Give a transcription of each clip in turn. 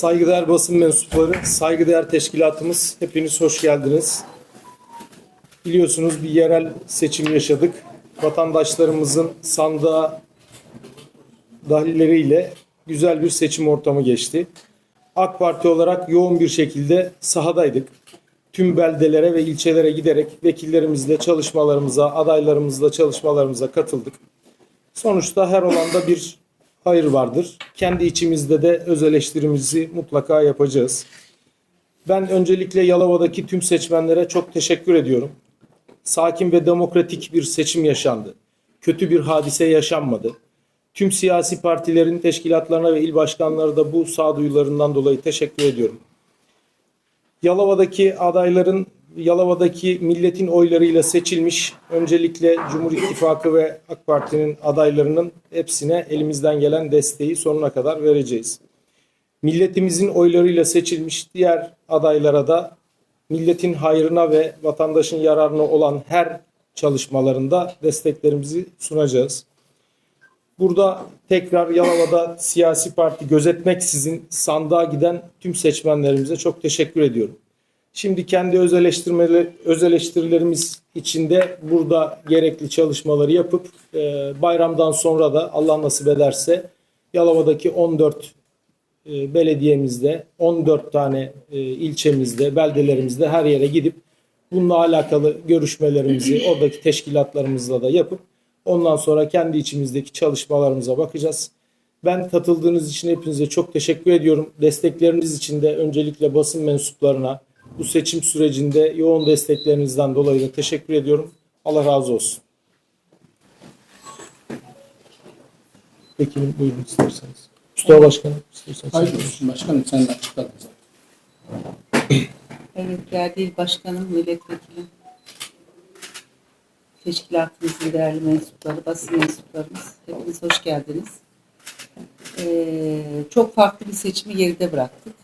Saygıdeğer basın mensupları, saygıdeğer teşkilatımız hepiniz hoş geldiniz. Biliyorsunuz bir yerel seçim yaşadık. Vatandaşlarımızın sandığa dahilleriyle güzel bir seçim ortamı geçti. AK Parti olarak yoğun bir şekilde sahadaydık. Tüm beldelere ve ilçelere giderek vekillerimizle çalışmalarımıza, adaylarımızla çalışmalarımıza katıldık. Sonuçta her olanda bir hayır vardır. Kendi içimizde de öz eleştirimizi mutlaka yapacağız. Ben öncelikle Yalova'daki tüm seçmenlere çok teşekkür ediyorum. Sakin ve demokratik bir seçim yaşandı. Kötü bir hadise yaşanmadı. Tüm siyasi partilerin teşkilatlarına ve il başkanları da bu sağduyularından dolayı teşekkür ediyorum. Yalova'daki adayların Yalova'daki milletin oylarıyla seçilmiş öncelikle Cumhur İttifakı ve AK Parti'nin adaylarının hepsine elimizden gelen desteği sonuna kadar vereceğiz. Milletimizin oylarıyla seçilmiş diğer adaylara da milletin hayrına ve vatandaşın yararına olan her çalışmalarında desteklerimizi sunacağız. Burada tekrar Yalova'da siyasi parti gözetmeksizin sandığa giden tüm seçmenlerimize çok teşekkür ediyorum. Şimdi kendi öz, öz eleştirilerimiz içinde burada gerekli çalışmaları yapıp e, bayramdan sonra da Allah nasip ederse Yalova'daki 14 e, belediyemizde, 14 tane e, ilçemizde, beldelerimizde her yere gidip bununla alakalı görüşmelerimizi oradaki teşkilatlarımızla da yapıp ondan sonra kendi içimizdeki çalışmalarımıza bakacağız. Ben katıldığınız için hepinize çok teşekkür ediyorum. Destekleriniz için de öncelikle basın mensuplarına bu seçim sürecinde yoğun desteklerinizden dolayı da teşekkür ediyorum. Allah razı olsun. Vekilim buyurun isterseniz. Mustafa Başkanım isterseniz. Hayırlı olsun başkanım sen de açıkladın. Evet, değerli il başkanım, milletvekilim, teşkilatımızın değerli mensupları, basın mensuplarımız, hepiniz hoş geldiniz. Ee, çok farklı bir seçimi geride bıraktık.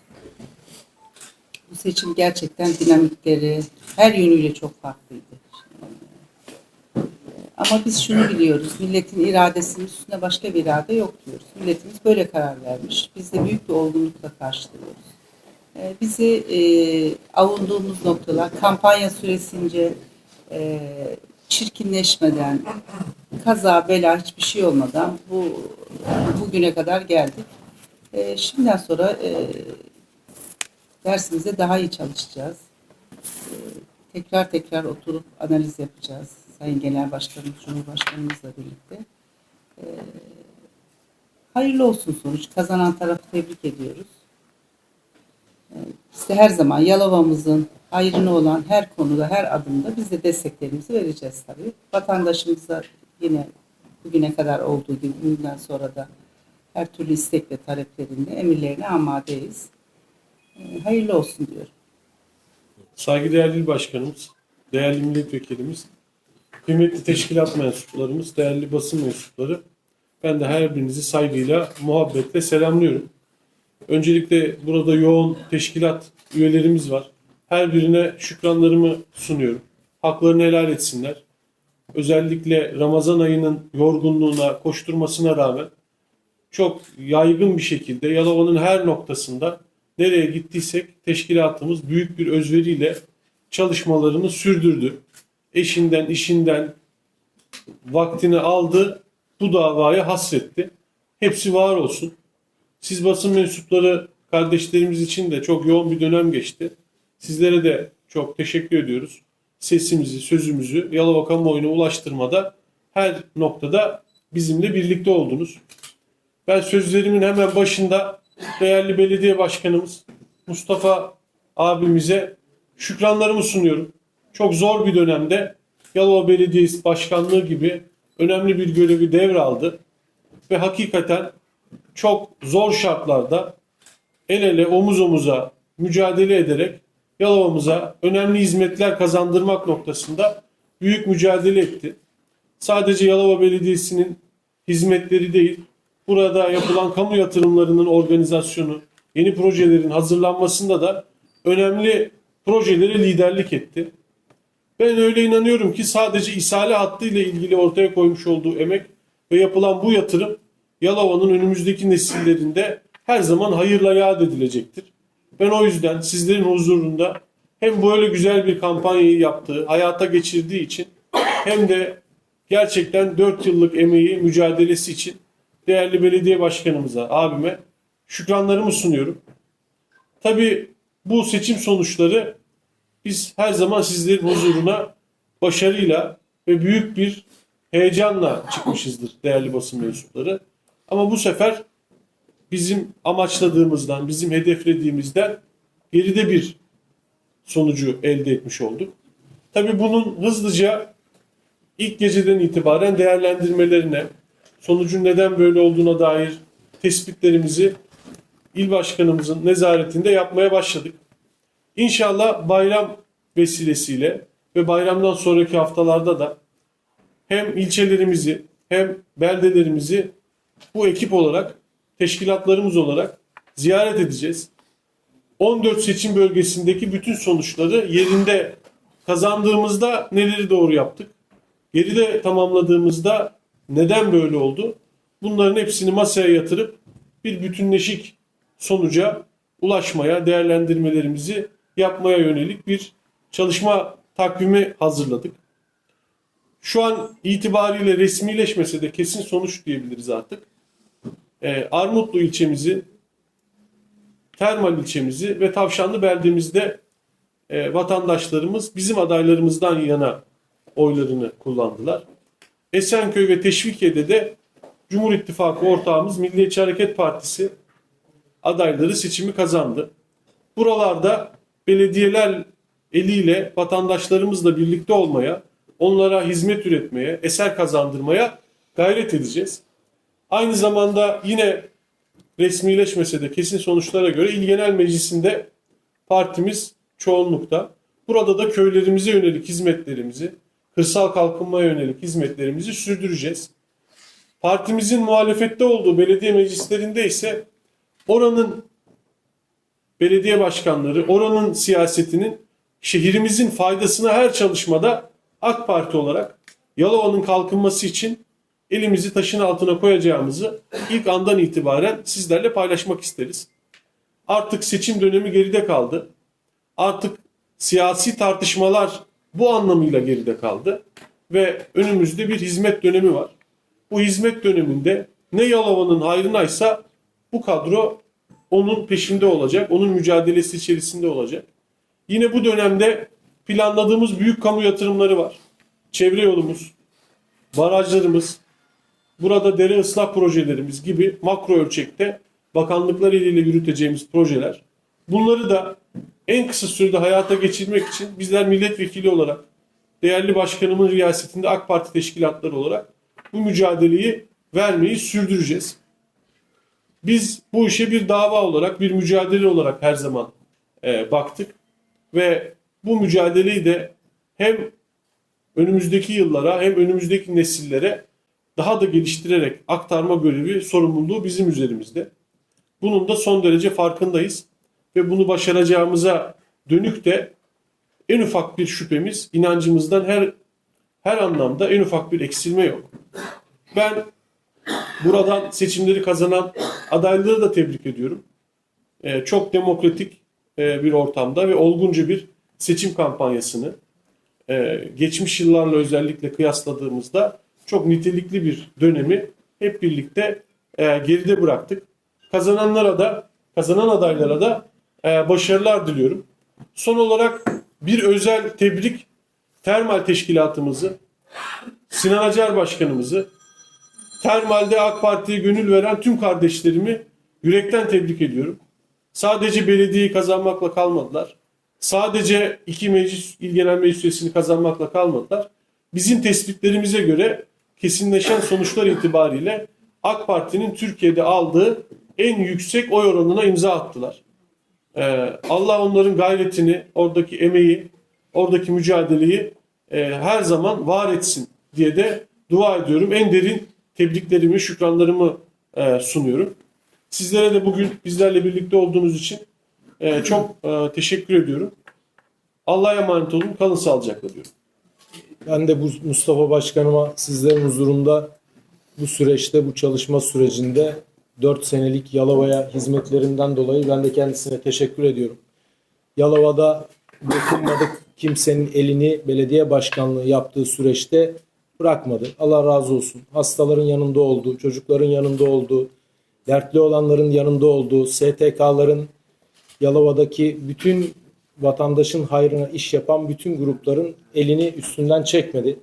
Bu seçim gerçekten dinamikleri her yönüyle çok farklıydı. Ama biz şunu biliyoruz, milletin iradesinin üstüne başka bir irade yok diyoruz. Milletimiz böyle karar vermiş. Biz de büyük bir olgunlukla karşılıyoruz. Ee, bizi e, avunduğumuz noktalar kampanya süresince e, çirkinleşmeden, kaza bela hiçbir şey olmadan bu bugüne kadar geldik. E, şimdiden sonra e, dersimize daha iyi çalışacağız. E, tekrar tekrar oturup analiz yapacağız. Sayın Genel Başkanımız, Cumhurbaşkanımızla birlikte. E, hayırlı olsun sonuç. Kazanan tarafı tebrik ediyoruz. Biz de her zaman Yalova'mızın hayrına olan her konuda, her adımda biz de desteklerimizi vereceğiz tabii. Vatandaşımıza yine bugüne kadar olduğu gibi bundan sonra da her türlü istek ve taleplerinde emirlerine amadeyiz. Ee, Hayırlı olsun diyorum. Saygıdeğer il başkanımız, değerli milletvekilimiz, kıymetli teşkilat mensuplarımız, değerli basın mensupları, ben de her birinizi saygıyla, muhabbetle selamlıyorum. Öncelikle burada yoğun teşkilat üyelerimiz var. Her birine şükranlarımı sunuyorum. Haklarını helal etsinler. Özellikle Ramazan ayının yorgunluğuna, koşturmasına rağmen çok yaygın bir şekilde Yalova'nın her noktasında nereye gittiysek teşkilatımız büyük bir özveriyle çalışmalarını sürdürdü. Eşinden, işinden vaktini aldı, bu davaya hasretti. Hepsi var olsun. Siz basın mensupları kardeşlerimiz için de çok yoğun bir dönem geçti. Sizlere de çok teşekkür ediyoruz. Sesimizi, sözümüzü Yalova kamuoyuna ulaştırmada her noktada bizimle birlikte oldunuz. Ben sözlerimin hemen başında değerli belediye başkanımız Mustafa abimize şükranlarımı sunuyorum. Çok zor bir dönemde Yalova Belediyesi Başkanlığı gibi önemli bir görevi devraldı ve hakikaten çok zor şartlarda el ele omuz omuza mücadele ederek Yalova'mıza önemli hizmetler kazandırmak noktasında büyük mücadele etti. Sadece Yalova Belediyesi'nin hizmetleri değil, burada yapılan kamu yatırımlarının organizasyonu, yeni projelerin hazırlanmasında da önemli projelere liderlik etti. Ben öyle inanıyorum ki sadece isale hattı ile ilgili ortaya koymuş olduğu emek ve yapılan bu yatırım Yalova'nın önümüzdeki nesillerinde her zaman hayırla yad edilecektir. Ben o yüzden sizlerin huzurunda hem böyle güzel bir kampanyayı yaptığı, hayata geçirdiği için hem de gerçekten 4 yıllık emeği, mücadelesi için değerli belediye başkanımıza, abime şükranlarımı sunuyorum. Tabii bu seçim sonuçları biz her zaman sizlerin huzuruna başarıyla ve büyük bir heyecanla çıkmışızdır değerli basın mensupları. Ama bu sefer bizim amaçladığımızdan, bizim hedeflediğimizden geride bir sonucu elde etmiş olduk. Tabii bunun hızlıca ilk geceden itibaren değerlendirmelerine, sonucun neden böyle olduğuna dair tespitlerimizi il başkanımızın nezaretinde yapmaya başladık. İnşallah bayram vesilesiyle ve bayramdan sonraki haftalarda da hem ilçelerimizi hem beldelerimizi bu ekip olarak, teşkilatlarımız olarak ziyaret edeceğiz. 14 seçim bölgesindeki bütün sonuçları yerinde kazandığımızda neleri doğru yaptık? Geride tamamladığımızda neden böyle oldu? Bunların hepsini masaya yatırıp bir bütünleşik sonuca ulaşmaya, değerlendirmelerimizi yapmaya yönelik bir çalışma takvimi hazırladık. Şu an itibariyle resmileşmese de kesin sonuç diyebiliriz artık. Ee, Armutlu ilçemizi, Termal ilçemizi ve Tavşanlı beldemizde e, vatandaşlarımız bizim adaylarımızdan yana oylarını kullandılar. Esenköy ve Teşvikiye'de de Cumhur İttifakı ortağımız Milliyetçi Hareket Partisi adayları seçimi kazandı. Buralarda belediyeler eliyle vatandaşlarımızla birlikte olmaya, onlara hizmet üretmeye, eser kazandırmaya gayret edeceğiz. Aynı zamanda yine resmileşmese de kesin sonuçlara göre İl Genel Meclisi'nde partimiz çoğunlukta. Burada da köylerimize yönelik hizmetlerimizi, kırsal kalkınmaya yönelik hizmetlerimizi sürdüreceğiz. Partimizin muhalefette olduğu belediye meclislerinde ise oranın belediye başkanları, oranın siyasetinin şehrimizin faydasına her çalışmada AK Parti olarak Yalova'nın kalkınması için elimizi taşın altına koyacağımızı ilk andan itibaren sizlerle paylaşmak isteriz. Artık seçim dönemi geride kaldı. Artık siyasi tartışmalar bu anlamıyla geride kaldı ve önümüzde bir hizmet dönemi var. Bu hizmet döneminde ne Yalova'nın hayrınaysa bu kadro onun peşinde olacak, onun mücadelesi içerisinde olacak. Yine bu dönemde planladığımız büyük kamu yatırımları var. Çevre yolumuz, barajlarımız, burada dere ıslah projelerimiz gibi makro ölçekte bakanlıklar eliyle yürüteceğimiz projeler. Bunları da en kısa sürede hayata geçirmek için bizler milletvekili olarak, değerli başkanımın riyasetinde AK Parti teşkilatları olarak bu mücadeleyi vermeyi sürdüreceğiz. Biz bu işe bir dava olarak, bir mücadele olarak her zaman e, baktık ve bu mücadeleyi de hem önümüzdeki yıllara hem önümüzdeki nesillere daha da geliştirerek aktarma görevi, sorumluluğu bizim üzerimizde. Bunun da son derece farkındayız ve bunu başaracağımıza dönük de en ufak bir şüphemiz, inancımızdan her her anlamda en ufak bir eksilme yok. Ben buradan seçimleri kazanan adayları da tebrik ediyorum. Ee, çok demokratik e, bir ortamda ve olgunca bir seçim kampanyasını e, geçmiş yıllarla özellikle kıyasladığımızda çok nitelikli bir dönemi hep birlikte e, geride bıraktık. Kazananlara da, kazanan adaylara da başarılar diliyorum. Son olarak bir özel tebrik Termal Teşkilatımızı, Sinan Acar Başkanımızı, Termal'de AK Parti'ye gönül veren tüm kardeşlerimi yürekten tebrik ediyorum. Sadece belediyeyi kazanmakla kalmadılar. Sadece iki meclis, il genel meclis üyesini kazanmakla kalmadılar. Bizim tespitlerimize göre kesinleşen sonuçlar itibariyle AK Parti'nin Türkiye'de aldığı en yüksek oy oranına imza attılar. Ee, Allah onların gayretini, oradaki emeği, oradaki mücadeleyi e, her zaman var etsin diye de dua ediyorum. En derin tebriklerimi, şükranlarımı e, sunuyorum. Sizlere de bugün bizlerle birlikte olduğunuz için e, çok teşekkür ediyorum. Allah'a emanet olun. Kalın sağlıcakla diyorum. Ben de bu Mustafa Başkanıma sizlerin huzurunda bu süreçte, bu çalışma sürecinde 4 senelik Yalova'ya hizmetlerinden dolayı ben de kendisine teşekkür ediyorum. Yalova'da dokunmadık kimsenin elini belediye başkanlığı yaptığı süreçte bırakmadı. Allah razı olsun. Hastaların yanında oldu, çocukların yanında oldu, dertli olanların yanında oldu, STK'ların Yalova'daki bütün vatandaşın hayrına iş yapan bütün grupların elini üstünden çekmedi.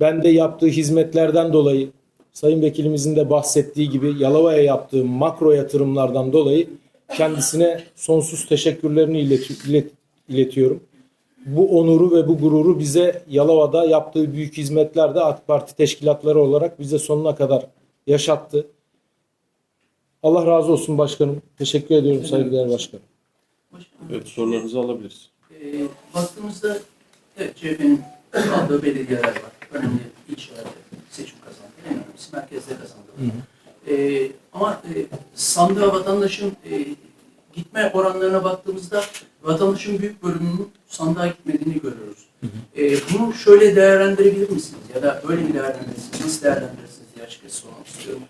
Ben de yaptığı hizmetlerden dolayı Sayın Vekilimizin de bahsettiği gibi Yalova'ya yaptığı makro yatırımlardan dolayı kendisine sonsuz teşekkürlerini ilet- ilet- iletiyorum. Bu onuru ve bu gururu bize Yalova'da yaptığı büyük hizmetlerde AK Parti teşkilatları olarak bize sonuna kadar yaşattı. Allah razı olsun başkanım. Teşekkür ediyorum saygıdeğer başkanım. Başkanım, Evet sorularınızı alabiliriz. e, baktığımızda evet CHP'nin aldığı belediyeler var. Önemli ilçelerde. En önemlisi merkezde kazandı. E, ama e, sandığa vatandaşın e, gitme oranlarına baktığımızda vatandaşın büyük bölümünün sandığa gitmediğini görüyoruz. E, bunu şöyle değerlendirebilir misiniz? Ya da öyle mi değerlendirirsiniz? Nasıl değerlendirirsiniz diye açıkçası sormak istiyorum.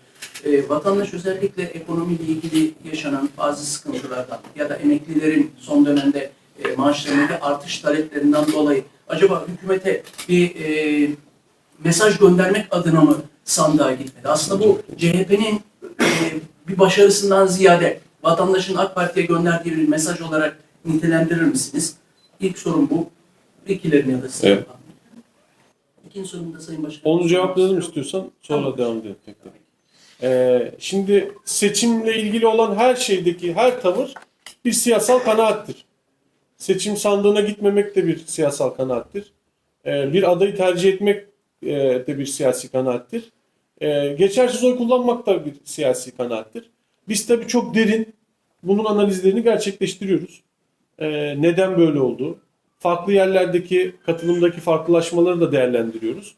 E, vatandaş özellikle ekonomiyle ilgili yaşanan bazı sıkıntılardan ya da emeklilerin son dönemde e, maaşlarındaki artış taleplerinden dolayı acaba hükümete bir e, mesaj göndermek adına mı sandığa gitmedi? Aslında bu CHP'nin e, bir başarısından ziyade vatandaşın AK Parti'ye gönderdiği bir mesaj olarak nitelendirir misiniz? İlk sorum bu. Vekillerin ya da sizin. Evet. İkinci sorum da Sayın Başkanım. Onu cevaplayalım istiyorsan sonra Tamam. devam edelim tekrar. Ee, şimdi seçimle ilgili olan her şeydeki her tavır bir siyasal kanaattir. Seçim sandığına gitmemek de bir siyasal kanaattir. Ee, bir adayı tercih etmek e, de bir siyasi kanaattir. Ee, geçersiz oy kullanmak da bir siyasi kanaattir. Biz tabii çok derin bunun analizlerini gerçekleştiriyoruz. Ee, neden böyle oldu? Farklı yerlerdeki katılımdaki farklılaşmaları da değerlendiriyoruz.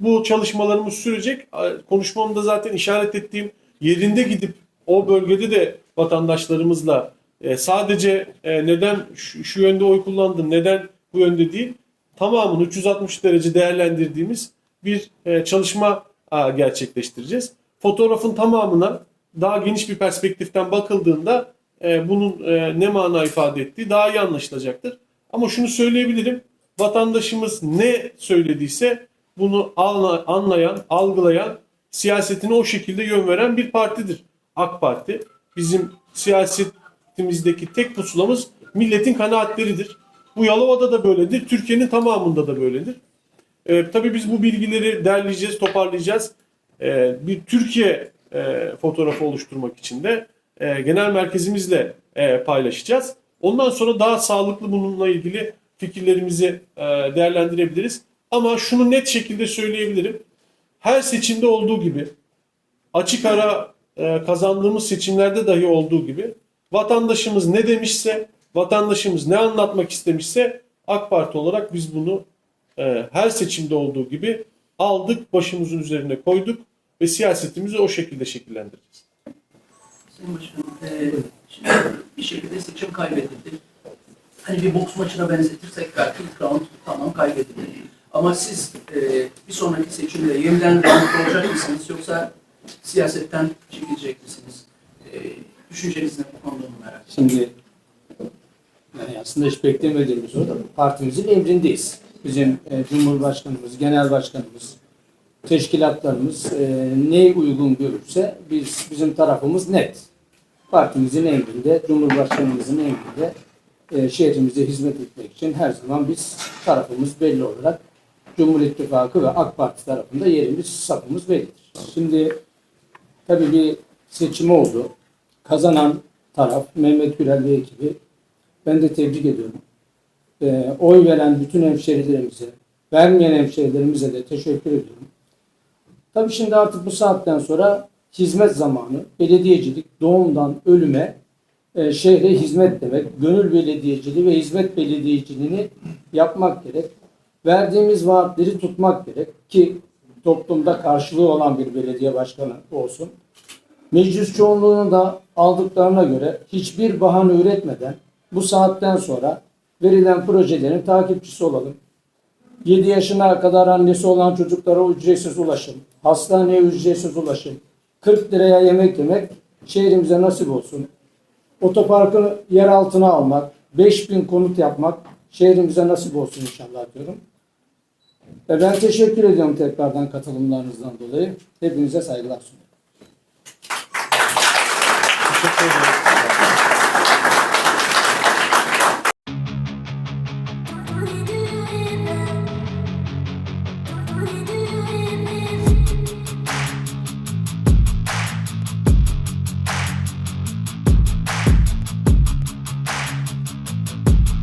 Bu çalışmalarımız sürecek. Konuşmamda zaten işaret ettiğim yerinde gidip o bölgede de vatandaşlarımızla e, sadece e, neden şu, yönde oy kullandın, neden bu yönde değil, tamamını 360 derece değerlendirdiğimiz bir e, çalışma gerçekleştireceğiz. Fotoğrafın tamamına daha geniş bir perspektiften bakıldığında e, bunun e, ne mana ifade ettiği daha iyi anlaşılacaktır. Ama şunu söyleyebilirim, vatandaşımız ne söylediyse bunu anla- anlayan, algılayan, siyasetine o şekilde yön veren bir partidir. AK Parti. Bizim siyasetimizdeki tek pusulamız milletin kanaatleridir. Bu Yalova'da da böyledir, Türkiye'nin tamamında da böyledir. Ee, tabii biz bu bilgileri derleyeceğiz, toparlayacağız. Ee, bir Türkiye e, fotoğrafı oluşturmak için de e, genel merkezimizle e, paylaşacağız. Ondan sonra daha sağlıklı bununla ilgili fikirlerimizi e, değerlendirebiliriz. Ama şunu net şekilde söyleyebilirim. Her seçimde olduğu gibi açık ara e, kazandığımız seçimlerde dahi olduğu gibi vatandaşımız ne demişse, vatandaşımız ne anlatmak istemişse AK Parti olarak biz bunu e, her seçimde olduğu gibi aldık, başımızın üzerine koyduk ve siyasetimizi o şekilde şekillendireceğiz. Sayın Başkanım, eee, şimdi bir şekilde seçim kaybedildi. Hani bir boks maçına benzetirsek belki ilk round tamam kaybedildi. Ama siz eee, bir sonraki seçimde yeniden round olacak mısınız yoksa siyasetten çekilecek misiniz? Eee düşünceniz ne bu konuda merak ediyorum. Şimdi yani aslında hiç beklemediğimiz o da partimizin emrindeyiz. Bizim e, Cumhurbaşkanımız, Genel Başkanımız, teşkilatlarımız e, ne uygun görürse biz bizim tarafımız net. Partimizin emrinde, Cumhurbaşkanımızın emrinde e, şehrimize hizmet etmek için her zaman biz tarafımız belli olarak Cumhur İttifakı ve AK Parti tarafında yerimiz, safımız bellidir. Şimdi tabii bir seçim oldu. Kazanan taraf Mehmet Gürel ve ekibi ben de tebrik ediyorum. Ee, oy veren bütün hemşerilerimize, vermeyen hemşerilerimize de teşekkür ediyorum. Tabii şimdi artık bu saatten sonra hizmet zamanı, belediyecilik doğumdan ölüme e, şehre hizmet demek, gönül belediyeciliği ve hizmet belediyeciliğini yapmak gerek. Verdiğimiz vaatleri tutmak gerek ki toplumda karşılığı olan bir belediye başkanı olsun. Meclis çoğunluğunu da aldıklarına göre hiçbir bahane üretmeden bu saatten sonra verilen projelerin takipçisi olalım. 7 yaşına kadar annesi olan çocuklara ücretsiz ulaşım, hastaneye ücretsiz ulaşım, 40 liraya yemek yemek şehrimize nasip olsun. Otoparkı yer altına almak, 5000 konut yapmak şehrimize nasip olsun inşallah diyorum. Ve ben teşekkür ediyorum tekrardan katılımlarınızdan dolayı. Hepinize saygılar sunuyorum. Teşekkür ederim.